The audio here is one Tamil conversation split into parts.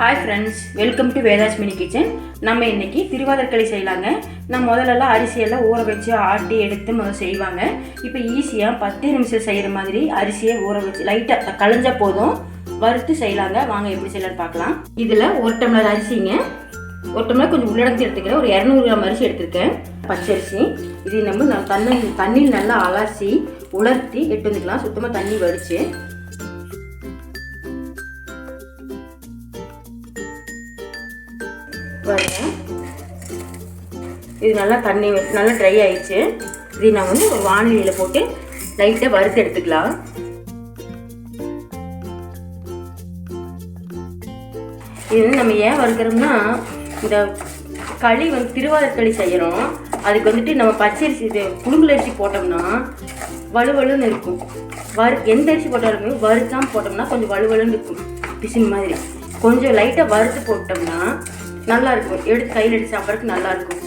Hi friends welcome to Vedashmini kitchen நம்ம இன்னைக்கு திருவாதிரக்களி செய்யலாங்க. நான் முதல்லலாம் அரிசியெல்லாம் ஊற வச்சு ஆட்டி எடுத்து முதல்ல செய்வாங்க. இப்போ ஈஸியாக பத்து நிமிஷம் செய்கிற மாதிரி அரிசியை ஊற வச்சு லைட்டாக களைஞ்ச போதும். வறுத்து செய்யலாங்க. வாங்க எப்படி செய்யலாம்னு பார்க்கலாம். இதில் ஒரு டம்ளர் அரிசிங்க. ஒரு டம்ளர் கொஞ்சம் உள்ளடங்கி எடுத்துக்கிறேன். ஒரு இரநூறு கிராம் அரிசி எடுத்துருக்கேன். பச்சரிசி. இது நம்ம நான் தண்ணி தண்ணியில் நல்லா அலசி உலர்த்தி எட்டு வந்துக்கலாம் சுத்தமாக தண்ணி வடித்து பாருங்கள் இது நல்லா தண்ணி நல்லா ட்ரை ஆயிடுச்சு. இது நான் வந்து ஒரு வானிலையில் போட்டு லைட்டாக வறுத்து எடுத்துக்கலாம். இது வந்து நம்ம ஏன் வறுக்கிறோம்னா இந்த களி வந்து திருவாதிரக்களி செய்கிறோம் அதுக்கு வந்துட்டு நம்ம பச்சரிசி இது புழுங்கல் அரிசி போட்டோம்னா வலுவலுன்னு இருக்கும். வறு எந்த அரிசி போட்டாலுமே வறுத்தாமல் போட்டோம்னா கொஞ்சம் வலுவலுன்னு இருக்கும். பிசின் மாதிரி. கொஞ்சம் லைட்டாக வறுத்து போட்டோம்னா நல்லா இருக்கும் எடுத்து கையில் எடுத்து சாப்பிட்றதுக்கு நல்லா இருக்கும்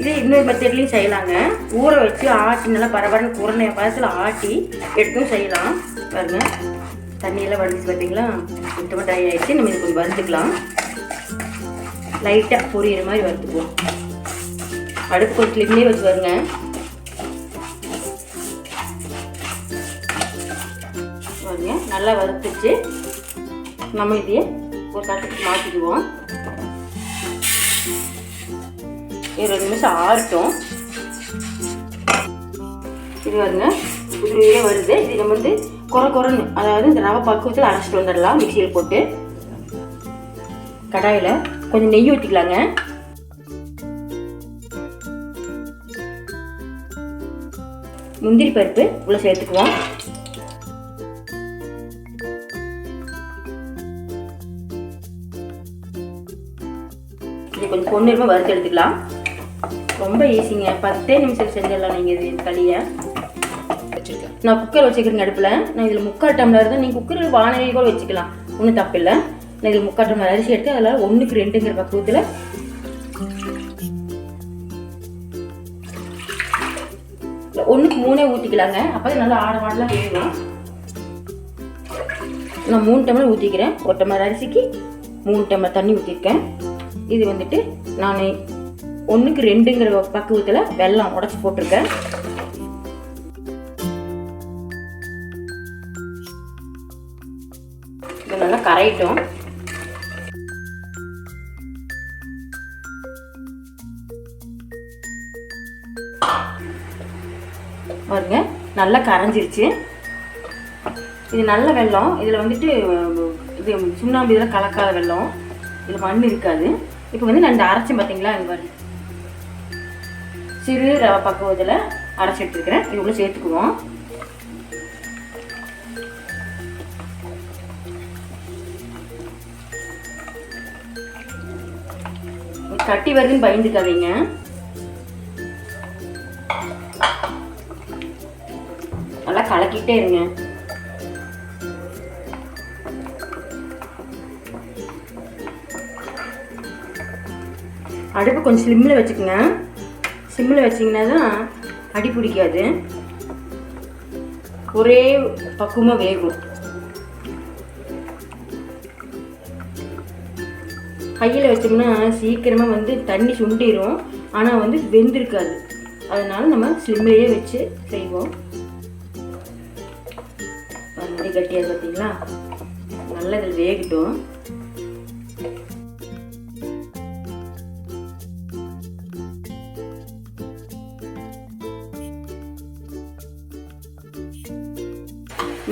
இதே இன்னொரு மெத்தட்லையும் செய்யலாங்க. ஊற வச்சு ஆட்டி நல்லா பரபரன்னு குறைந்த பதத்தில் ஆட்டி எடுத்தும் செய்யலாம். பாருங்க. தண்ணியெல்லாம் வடிச்சு பார்த்தீங்களா சுத்தமாக ட்ரை ஆகிடுச்சு நம்ம இது கொஞ்சம் வறுத்துக்கலாம். லைட்டாக பொரியிற மாதிரி வறுத்துக்குவோம். அடுப்பு கொஞ்சம் கிளிப்லேயே வச்சு வருங்க பாருங்க. நல்லா வறுத்துச்சு. நம்ம இதையே ஒரு தட்டுக்கு மாற்றிக்குவோம் இருபது ரெண்டு நிமிஷம் ஆறட்டும். இது பாருங்க உதிரியே வருது. இது நம்ம வந்து குறை குறைன்னு அதாவது இந்த ரவை பக்குவத்தில் அரைச்சிட்டு வந்துடலாம் மிக்சியில் போட்டு. கடாயில் கொஞ்சம் நெய் ஊற்றிக்கலாங்க முந்திரி பருப்பு உள்ள சேர்த்துக்குவோம். கொஞ்சம் பொண்ணுமா வறுத்து எடுத்துக்கலாம். ரொம்ப ஈஸிங்க பத்தே நிமிஷம் செஞ்சிடலாம் நீங்கள் இது களியை. வச்சிருக்கேன். நான் குக்கர் வச்சுக்கிறேங்க அடுப்பில். நான் இதில் முக்கால் டம்ளர் தான் நீங்கள் குக்கர் வானொலி கூட வச்சுக்கலாம். ஒன்றும் தப்பு இல்லை. நான் இதில் முக்கால் டம்ளர் அரிசி எடுத்து அதில் ஒன்றுக்கு ரெண்டுங்கிற பக்குவத்தில். ஒன்றுக்கு மூணே ஊற்றிக்கலாங்க அப்போ நல்லா ஆட மாடலாம் வேகும் நான் மூணு டம்ளர் ஊற்றிக்கிறேன் ஒரு டம்ளர் அரிசிக்கு மூணு டம்ளர் தண்ணி ஊற்றிருக்கேன் இது வந்துட்டு நான் ஒன்றுக்கு ரெண்டுங்கிற பக்குவத்தில் வெல்லம் உடச்சி போட்டிருக்கேன். இது நல்லா கரையிட்டோம். பாருங்க நல்லா கரைஞ்சிருச்சு. இது நல்ல வெல்லம். இதில் வந்துட்டு இது சுண்ணாம்பு இதெல்லாம் கலக்காத வெள்ளம் இதில் மண் இருக்காது. இப்போ வந்து நான் இந்த அரைச்சேன் பார்த்தீங்களா? இங்கே பாருங்க. சிறு ரவை பக்குவத்தில் அரைச்சி எடுத்துருக்கிறேன். இது சேர்த்துக்குவோம். கட்டி வருதுன்னு பயந்துக்காதீங்க. நல்லா கலக்கிட்டே இருங்க. அடுப்பு கொஞ்சம் ஸ்லிம்மில் வச்சுக்கோங்க. சிம்மில் வச்சிங்கன்னா தான் அடி பிடிக்காது. ஒரே பக்குவமாக வேகும். கையில் வச்சோம்னா சீக்கிரமாக வந்து தண்ணி சுண்டிடும் ஆனால் வந்து வெந்திருக்காது. அதனால் நம்ம சிம்மிலேயே வச்சு செய்வோம். மறுபடி கட்டியாக பார்த்தீங்களா நல்லா இதில் வேகட்டும்.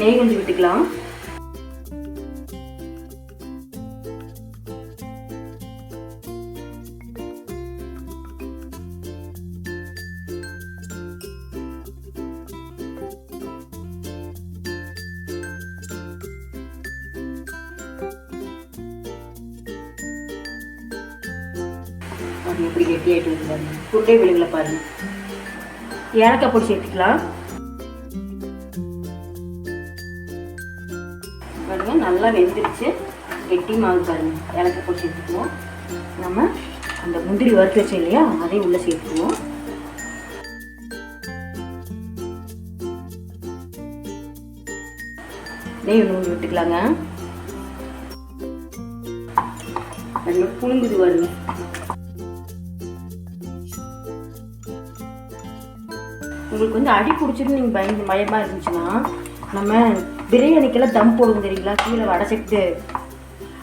நெய் கொஞ்சம் விட்டுக்கலாம். அது எப்படி கெட்டியாயிட்டு வந்து பாருங்க. குட்டை விழுங்கல பாருங்க. ஏலக்காய் பொடி சேர்த்துக்கலாம் பாருங்க நல்லா வெந்துருச்சு. கெட்டி மாவு பாருங்க ஏலக்காய் போட்டு சேர்த்துக்குவோம். நம்ம அந்த முந்திரி வறுத்து வச்சோம் இல்லையா அதையும் உள்ளே சேர்த்துக்குவோம். நெய் ஒன்று விட்டுக்கலாங்க. அது மாதிரி புழுங்குது வருங்க உங்களுக்கு வந்து அடி பிடிச்சிருந்து நீங்கள் பயந்து பயமாக இருந்துச்சுன்னா நம்ம பிரியாணிக்கெல்லாம் தம் போடுவோம் தெரியுங்களா? கீழே வடைச்சிட்டு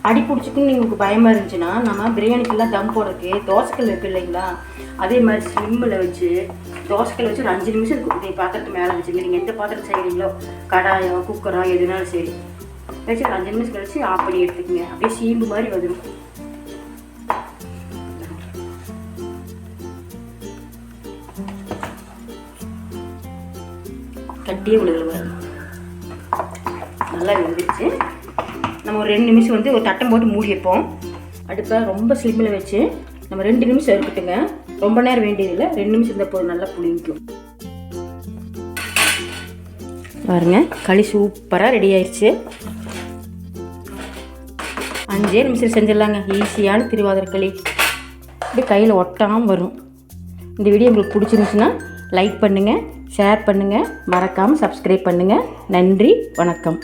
அடி பிடிச்சிக்குன்னு உங்களுக்கு பயமாக இருந்துச்சுன்னா நம்ம பிரியாணிக்கெல்லாம் தம் போடுறதுக்கு தோசைக்கல் இருக்குது இல்லைங்களா? அதே மாதிரி ஸ்லிம்மில் வச்சு தோசைக்கல் வச்சு ஒரு அஞ்சு நிமிஷம் இருக்கும். நீங்கள் பாத்திரத்து மேலே வச்சுங்க. நீங்கள் எந்த பாத்திரம் செய்கிறீங்களோ கடாயம் குக்கரோ எதுனாலும் சரி. வச்சு ஒரு அஞ்சு நிமிஷம் கழிச்சு ஆஃப் பண்ணி எடுத்துக்கோங்க. அப்படியே சீம்பு மாதிரி வந்துடும் கட்டியே விழுகல நல்லா வெந்துருச்சு. நம்ம ஒரு ரெண்டு நிமிஷம் வந்து ஒரு தட்டம் போட்டு மூடி வைப்போம். அடுப்பை ரொம்ப ஸ்லிம்மில் வச்சு நம்ம ரெண்டு நிமிஷம் இருக்கட்டுங்க. ரொம்ப நேரம் வேண்டியதில்லை. ரெண்டு நிமிஷம் இருந்தால் போதும் நல்லா புளிக்கும். பாருங்க களி சூப்பராக ரெடி ஆயிடுச்சு அஞ்சே நிமிஷம் செஞ்சிடலாங்க. ஈஸியான திருவாதிரை களி. இப்படி கையில் ஒட்டாமல் வரும். இந்த வீடியோ உங்களுக்கு பிடிச்சிருந்துச்சுன்னா லைக் பண்ணுங்கள் ஷேர் பண்ணுங்கள் மறக்காமல் சப்ஸ்கிரைப் பண்ணுங்கள் நன்றி வணக்கம்.